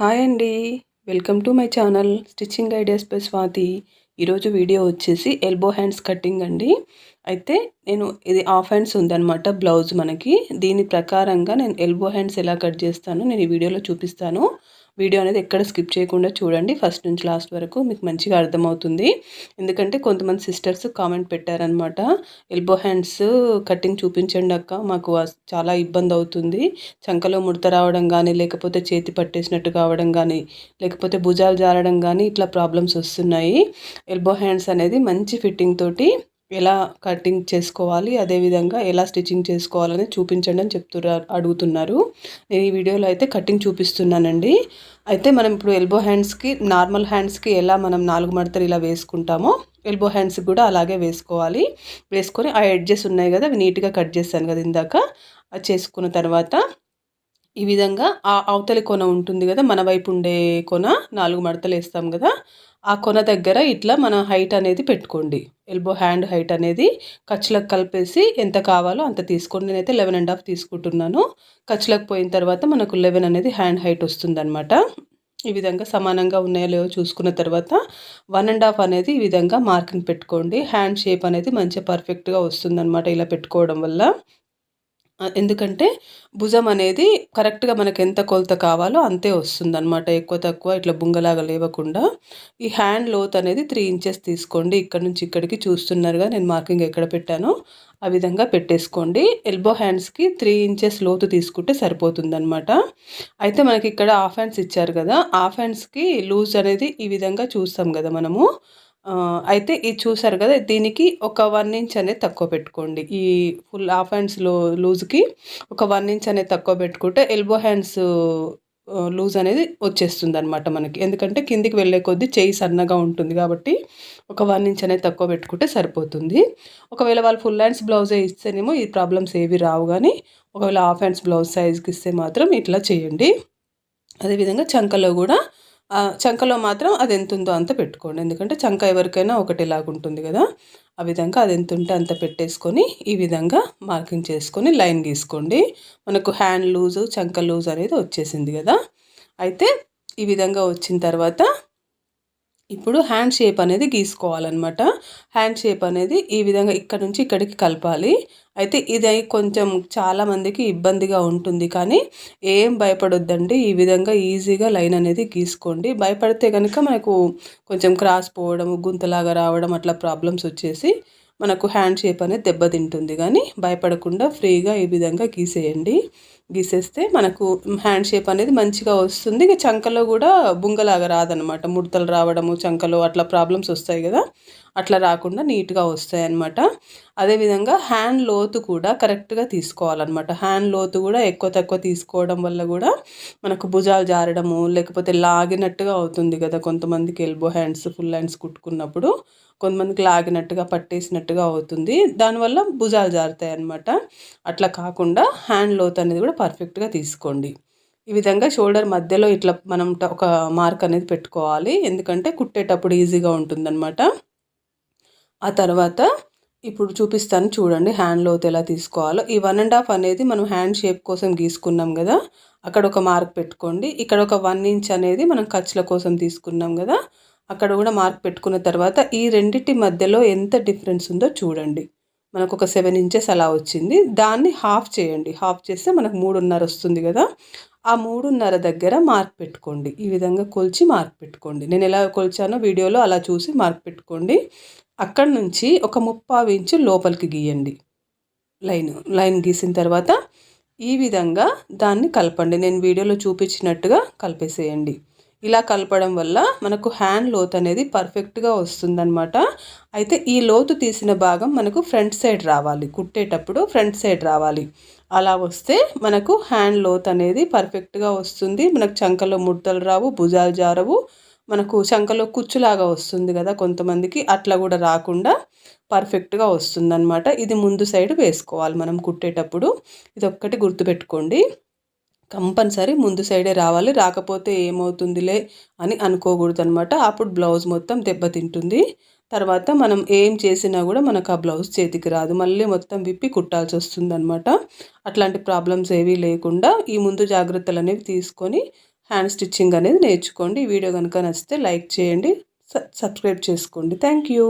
Hi అండి. Welcome to my channel stitching ideas by Swathi. ఈరోజు video వచ్చేసి elbow hands cutting అండి. అయితే నేను ఇది ఆఫ్ హ్యాండ్స్ ఉందనమాట బ్లౌజ్ మనకి. దీని ప్రకారంగా నేను ఎల్బో హ్యాండ్స్ ఎలా కట్ చేస్తానో నేను ఈ వీడియోలో చూపిస్తాను. వీడియో అనేది ఎక్కడ స్కిప్ చేయకుండా చూడండి. ఫస్ట్ నుంచి లాస్ట్ వరకు మీకు మంచిగా అర్థమవుతుంది. ఎందుకంటే కొంతమంది సిస్టర్స్ కామెంట్ పెట్టారనమాట ఎల్బో హ్యాండ్స్ కటింగ్ చూపించండి అక్క మాకు చాలా ఇబ్బంది అవుతుంది. చంకలో ముడత రావడం కానీ లేకపోతే చేతి పట్టేసినట్టు కావడం కానీ లేకపోతే భుజాలు జారడం కానీ ఇట్లా ప్రాబ్లమ్స్ వస్తున్నాయి. ఎల్బో హ్యాండ్స్ అనేది మంచి ఫిట్టింగ్ తోటి ఎలా కటింగ్ చేసుకోవాలి అదేవిధంగా ఎలా స్టిచ్చింగ్ చేసుకోవాలని చూపించండి అని చెప్తున్నారు అడుగుతున్నారు. నేను ఈ వీడియోలో అయితే కటింగ్ చూపిస్తున్నానండి. అయితే మనం ఇప్పుడు ఎల్బో హ్యాండ్స్కి నార్మల్ హ్యాండ్స్కి ఎలా మనం నాలుగు మడతలు ఇలా వేసుకుంటామో ఎల్బో హ్యాండ్స్కి కూడా అలాగే వేసుకోవాలి. వేసుకొని ఆ ఎడ్జెస్ ఉన్నాయి కదా అవి నీట్గా కట్ చేస్తాను కదా ఇందాక. అది చేసుకున్న తర్వాత ఈ విధంగా ఆ అవతలి కొన ఉంటుంది కదా మన వైపు ఉండే కొన నాలుగు మడతలు వేస్తాం కదా ఆ కొన దగ్గర ఇట్లా మన హైట్ అనేది పెట్టుకోండి. ఎల్బో హ్యాండ్ హైట్ అనేది ఖర్చులకు కలిపేసి ఎంత కావాలో అంత తీసుకోండి. నేనైతే లెవెన్ అండ్ హాఫ్ తీసుకుంటున్నాను. ఖర్చులకు పోయిన తర్వాత మనకు లెవెన్ అనేది హ్యాండ్ హైట్ వస్తుందన్నమాట. ఈ విధంగా సమానంగా ఉన్నాయో లేవో చూసుకున్న తర్వాత వన్ అండ్ హాఫ్ అనేది ఈ విధంగా మార్కింగ్ పెట్టుకోండి. హ్యాండ్ షేప్ అనేది మంచిగా పర్ఫెక్ట్గా వస్తుందన్నమాట ఇలా పెట్టుకోవడం వల్ల. ఎందుకంటే భుజం అనేది కరెక్ట్గా మనకు ఎంత కొలత కావాలో అంతే వస్తుందన్నమాట ఎక్కువ తక్కువ ఇట్లా బుంగలాగా లేవకుండా. ఈ హ్యాండ్ లోత్ అనేది త్రీ ఇంచెస్ తీసుకోండి ఇక్కడ నుంచి ఇక్కడికి చూస్తున్నారుగా నేను మార్కింగ్ ఎక్కడ పెట్టానో ఆ విధంగా పెట్టేసుకోండి. ఎల్బో హ్యాండ్స్కి త్రీ ఇంచెస్ లోతు తీసుకుంటే సరిపోతుందన్నమాట. అయితే మనకి ఇక్కడ హాఫ్ హ్యాండ్స్ ఇచ్చారు కదా హాఫ్ హ్యాండ్స్కి లూజ్ అనేది ఈ విధంగా చూస్తాం కదా మనము. అయితే ఇది చూసారు కదా దీనికి ఒక వన్ ఇంచ్ అనేది తక్కువ పెట్టుకోండి. ఈ ఫుల్ హాఫ్ హ్యాండ్స్లో లూజ్కి ఒక వన్ ఇంచ్ అనేది తక్కువ పెట్టుకుంటే ఎల్బో హ్యాండ్స్ లూజ్ అనేది వచ్చేస్తుంది అనమాట మనకి. ఎందుకంటే కిందికి వెళ్ళే కొద్దీ చేయి సన్నగా ఉంటుంది కాబట్టి ఒక వన్ ఇంచ్ అనేది తక్కువ పెట్టుకుంటే సరిపోతుంది. ఒకవేళ వాళ్ళు ఫుల్ హ్యాండ్స్ బ్లౌజే ఇస్తేనేమో ఈ ప్రాబ్లమ్స్ ఏవి రావు కానీ ఒకవేళ హాఫ్ హ్యాండ్స్ బ్లౌజ్ సైజ్కి ఇస్తే మాత్రం ఇట్లా చేయండి. అదేవిధంగా చంకలో కూడా చంకలో మాత్రం అది ఎంత ఉందో అంత పెట్టుకోండి. ఎందుకంటే చంక ఎవరికైనా ఒకటిలాగా ఉంటుంది కదా. ఆ విధంగా అది ఎంత ఉంటే అంత పెట్టేసుకొని ఈ విధంగా మార్కింగ్ చేసుకొని లైన్ గీసుకోండి. మనకు హ్యాండ్ లూజు చంక లూజ్ అనేది వచ్చేసింది కదా. అయితే ఈ విధంగా వచ్చిన తర్వాత ఇప్పుడు హ్యాండ్ షేప్ అనేది గీసుకోవాలన్నమాట. హ్యాండ్ షేప్ అనేది ఈ విధంగా ఇక్కడ నుంచి ఇక్కడికి కలపాలి. అయితే ఇది కొంచెం చాలామందికి ఇబ్బందిగా ఉంటుంది. కానీ ఏం భయపడొద్దండి. ఈ విధంగా ఈజీగా లైన్ అనేది గీసుకోండి. భయపడితే కనుక మనకు కొంచెం క్రాస్ పోవడం గుంతలాగా రావడం అట్లా ప్రాబ్లమ్స్ వచ్చేసి మనకు హ్యాండ్ షేప్ అనేది దెబ్బతింటుంది కానీ భయపడకుండా ఫ్రీగా ఈ విధంగా గీసేయండి. గీసేస్తే మనకు హ్యాండ్ షేప్ అనేది మంచిగా వస్తుంది. ఇక చంకలో కూడా బుంగలాగా రాదనమాట ముడతలు రావడము చంకలో అట్లా ప్రాబ్లమ్స్ వస్తాయి కదా. అట్లా రాకుండా నీట్గా వస్తాయనమాట అదేవిధంగా హ్యాండ్ లోతు కూడా కరెక్ట్గా తీసుకోవాలన్నమాట. హ్యాండ్ లోతు కూడా ఎక్కువ తక్కువ తీసుకోవడం వల్ల కూడా మనకు భుజాలు జారడము లేకపోతే లాగినట్టుగా అవుతుంది కదా కొంతమందికి ఎల్బో హ్యాండ్స్ ఫుల్ హ్యాండ్స్ కుట్టుకున్నప్పుడు. కొంతమందికి లాగినట్టుగా పట్టేసినట్టుగా అవుతుంది. దానివల్ల భుజాలు జారుతాయి అన్నమాట అట్లా కాకుండా హ్యాండ్ లోత్ అనేది కూడా పర్ఫెక్ట్గా తీసుకోండి. ఈ విధంగా షోల్డర్ మధ్యలో ఇట్లా మనం ఒక మార్క్ అనేది పెట్టుకోవాలి. ఎందుకంటే కుట్టేటప్పుడు ఈజీగా ఉంటుందన్నమాట. ఆ తర్వాత ఇప్పుడు చూపిస్తాను చూడండి హ్యాండ్ లోత్ ఎలా తీసుకోవాలో. ఈ వన్ అండ్ హాఫ్ అనేది మనం హ్యాండ్ షేప్ కోసం గీసుకున్నాం కదా అక్కడ ఒక మార్క్ పెట్టుకోండి. ఇక్కడ ఒక వన్ ఇంచ్ అనేది మనం ఖర్చుల కోసం తీసుకున్నాం కదా అక్కడ కూడా మార్క్ పెట్టుకున్న తర్వాత ఈ రెండింటి మధ్యలో ఎంత డిఫరెన్స్ ఉందో చూడండి. మనకు ఒక సెవెన్ ఇంచెస్ అలా వచ్చింది. దాన్ని హాఫ్ చేయండి. హాఫ్ చేస్తే మనకు మూడున్నర వస్తుంది కదా ఆ మూడున్నర దగ్గర మార్క్ పెట్టుకోండి. ఈ విధంగా కొలిచి మార్క్ పెట్టుకోండి. నేను ఎలా కొలిచానో వీడియోలో అలా చూసి మార్క్ పెట్టుకోండి. అక్కడి నుంచి ఒక ముప్పావు ఇంచు లోపలికి గీయండి. లైన్ లైన్ గీసిన తర్వాత ఈ విధంగా దాన్ని కలపండి. నేను వీడియోలో చూపించినట్టుగా కలిపేసేయండి. ఇలా కలపడం వల్ల మనకు హ్యాండ్ లోత్ అనేది పర్ఫెక్ట్గా వస్తుందన్నమాట. అయితే ఈ లోతు తీసిన భాగం మనకు ఫ్రంట్ సైడ్ రావాలి. కుట్టేటప్పుడు ఫ్రంట్ సైడ్ రావాలి. అలా వస్తే మనకు హ్యాండ్ లోత్ అనేది పర్ఫెక్ట్గా వస్తుంది. మనకు చంకలో ముడతలు రావు భుజాలు జారవు. మనకు శంఖలో కుచ్చులాగా వస్తుంది కదా కొంతమందికి అట్లా కూడా రాకుండా పర్ఫెక్ట్గా వస్తుందన్నమాట. ఇది ముందు సైడ్ వేసుకోవాలి మనం కుట్టేటప్పుడు. ఇది ఒక్కటి గుర్తుపెట్టుకోండి. కంపల్సరీ ముందు సైడే రావాలి. రాకపోతే ఏమవుతుందిలే అని అనుకోకూడదు అనమాట అప్పుడు బ్లౌజ్ మొత్తం దెబ్బతింటుంది. తర్వాత మనం ఏం చేసినా కూడా మనకు ఆ బ్లౌజ్ చేతికి రాదు. మళ్ళీ మొత్తం విప్పి కుట్టాల్సి వస్తుందన్నమాట. అట్లాంటి ప్రాబ్లమ్స్ ఏవీ లేకుండా ఈ ముందు జాగ్రత్తలు అనేవి తీసుకొని హ్యాండ్ స్టిచ్చింగ్ అనేది నేర్చుకోండి. ఈ వీడియో కనుక నచ్చితే లైక్ చేయండి. సబ్స్క్రైబ్ చేసుకోండి. Thank you.